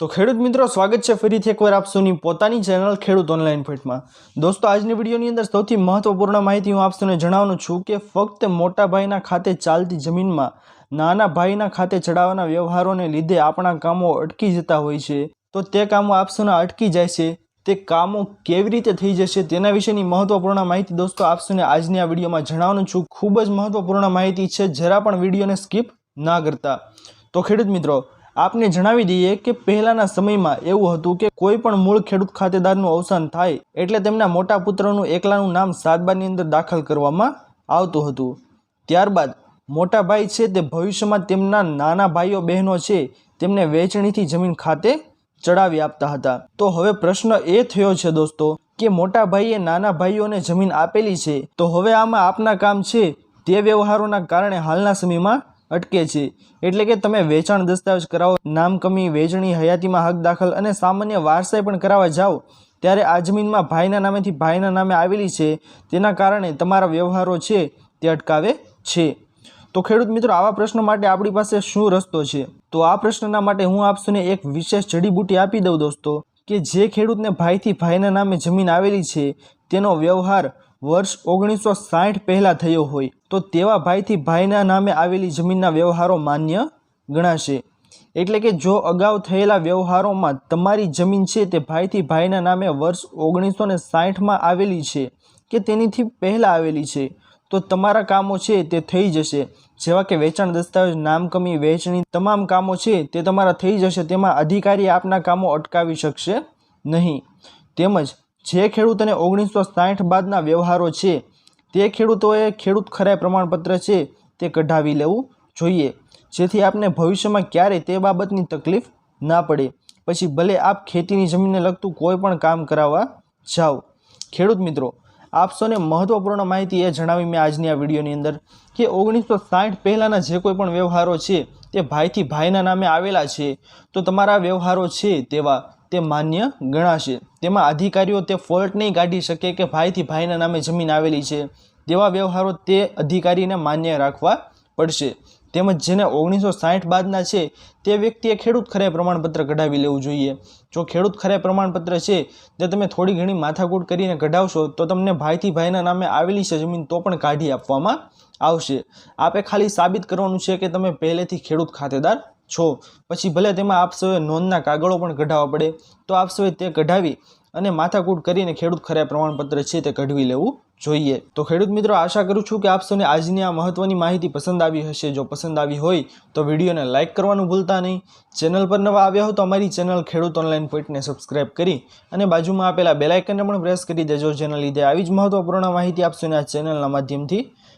તો ખેડૂત મિત્રો, સ્વાગત છે ફરીથી એકવાર આપ સૌની પોતાની ચેનલ ખેડૂત ઓનલાઈન ફિટમાં. દોસ્તો, આજની વિડીયોની અંદર સૌથી મહત્વપૂર્ણ માહિતી હું આપ સૌને જણાવવાનું છું કે ફક્ત મોટા ભાઈના ખાતે ચાલતી જમીનમાં નાના ભાઈના ખાતે ચડાવવાના વ્યવહારોને લીધે આપણા કામો અટકી જતા હોય છે. તો તે કામો આપ અટકી જાય છે. તે કામો કેવી રીતે થઈ જશે તેના વિશેની મહત્વપૂર્ણ માહિતી દોસ્તો આપ સૌને આજની આ વિડીયોમાં જણાવવાનું છું. ખૂબ જ મહત્વપૂર્ણ માહિતી છે, જરા પણ વિડીયોને સ્કીપ ના કરતા. તો ખેડૂત મિત્રો આપને જણાવી દઈએ કે પહેલાંના સમયમાં એવું હતું કે કોઈ પણ મૂળ ખેડૂત ખાતેદારનું અવસાન થાય એટલે તેમના મોટા પુત્રનું એકલાનું નામ સાતબાની અંદર દાખલ કરવામાં આવતું હતું. ત્યારબાદ મોટા ભાઈ છે તે ભવિષ્યમાં તેમના નાના ભાઈઓ બહેનો છે તેમને વેચણીથી જમીન ખાતે ચડાવી આપતા હતા. તો હવે પ્રશ્ન એ થયો છે દોસ્તો કે મોટા ભાઈએ નાના ભાઈઓને જમીન આપેલી છે તો હવે આમાં આપના કામ છે તે વ્યવહારોના કારણે હાલના સમયમાં અટકે છે. એટલે કે તમે વેચાણ દસ્તાવેજ કરાવો, નામ કમી વેચણી હયાતીમાં હક દાખલ અને સામાન્ય વારસાઈ પણ કરાવવા જાઓ. ત્યારે આ જમીનમાં ભાઈના નામેથી ભાઈના નામે આવેલી છે. તેના કારણે તમારા વ્યવહારો છે તે અટકાવે છે. તો ખેડૂત મિત્રો, આવા પ્રશ્નો માટે આપણી પાસે શું રસ્તો છે? તો આ પ્રશ્નના માટે હું આપશોને એક વિશેષ જડીબૂટી આપી દઉં દોસ્તો, કે જે ખેડૂતને ભાઈથી ભાઈના નામે જમીન આવેલી છે, તેનો વ્યવહાર વર્ષ ઓગણીસો સાઠ પહેલાં થયો હોય. તો તેવા ભાઈથી ભાઈના નામે આવેલી જમીનના વ્યવહારો માન્ય ગણાશે. એટલે કે જો અગાઉ થયેલા વ્યવહારોમાં તમારી જમીન છે તે ભાઈથી ભાઈના નામે વર્ષ ઓગણીસો ને સાઠમાં આવેલી છે કે તેનીથી પહેલાં આવેલી છે, તો તમારા કામો છે તે થઈ જશે. જેવા કે વેચાણ દસ્તાવેજ, નામકમી, વેચણી તમામ કામો છે તે તમારા થઈ જશે, તેમાં અધિકારી આપના કામો અટકાવી શકશે નહીં. તેમજ, જે ખેડૂતને ઓગણીસો સાહીઠ બાદના વ્યવહારો છે તે ખેડૂતોએ ખેડૂત ખરાઈ પ્રમાણપત્ર છે તે કઢાવી લેવું જોઈએ. જેથી આપને ભવિષ્યમાં ક્યારેય તે બાબતની તકલીફ ના પડે. પછી ભલે આપ ખેતીની જમીનને લગતું કોઈ પણ કામ કરાવવા જાઓ. ખેડૂત મિત્રો આપસોને મહત્વપૂર્ણ માહિતી એ જણાવી મેં આજની આ વિડીયોની અંદર કે ઓગણીસો સાઠ પહેલાંના જે કોઈ પણ વ્યવહારો છે તે ભાઈથી ભાઈના નામે આવેલા છે. તો તમારા વ્યવહારો છે તેવા તે માન્ય ગણાશે. તેમાં અધિકારીઓ તે ફોલ્ટ નહીં કાઢી શકે કે ભાઈથી ભાઈના નામે જમીન આવેલી છે. તેવા વ્યવહારો તે અધિકારીને માન્ય રાખવા પડશે. તેમજ જેને ઓગણીસો સાહીઠ બાદના છે, તે વ્યક્તિએ ખેડૂત ખરાઈ પ્રમાણપત્ર કઢાવી લેવું જોઈએ. જો ખેડૂત ખરાઈ પ્રમાણપત્ર છે તે તમે થોડી ઘણી માથાકૂટ કરીને કઢાવશો, તો તમને ભાઈથી ભાઈના નામે આવેલી છે જમીન તો પણ કાઢી આપવામાં આવશે. આપે ખાલી સાબિત કરવાનું છે કે તમે પહેલેથી ખેડૂત ખાતેદાર છો. પછી ભલે તેમાં આપ સૌએ નોંધના કાગળો પણ કઢાવવા પડે, તો આપ સૌએ તે કઢાવી અને માથાકૂટ કરીને ખેડૂત ખરા પ્રમાણપત્ર છે તે કઢવી લેવું જોઈએ. તો ખેડૂત મિત્રો, આશા કરું છું કે આપ સૌને આજની આ મહત્વની માહિતી પસંદ આવી હશે. જો પસંદ આવી હોય, તો વિડીયોને લાઇક કરવાનું ભૂલતા નહીં. ચેનલ પર નવા આવ્યા હો તો અમારી ચેનલ ખેડૂત ઓનલાઈન પોઈન્ટને સબસ્ક્રાઇબ કરી અને બાજુમાં આપેલા બેલાઇકનને પણ પ્રેસ કરી દેજો. જેના લીધે આવી જ મહત્વપૂર્ણ માહિતી આપ આ ચેનલના માધ્યમથી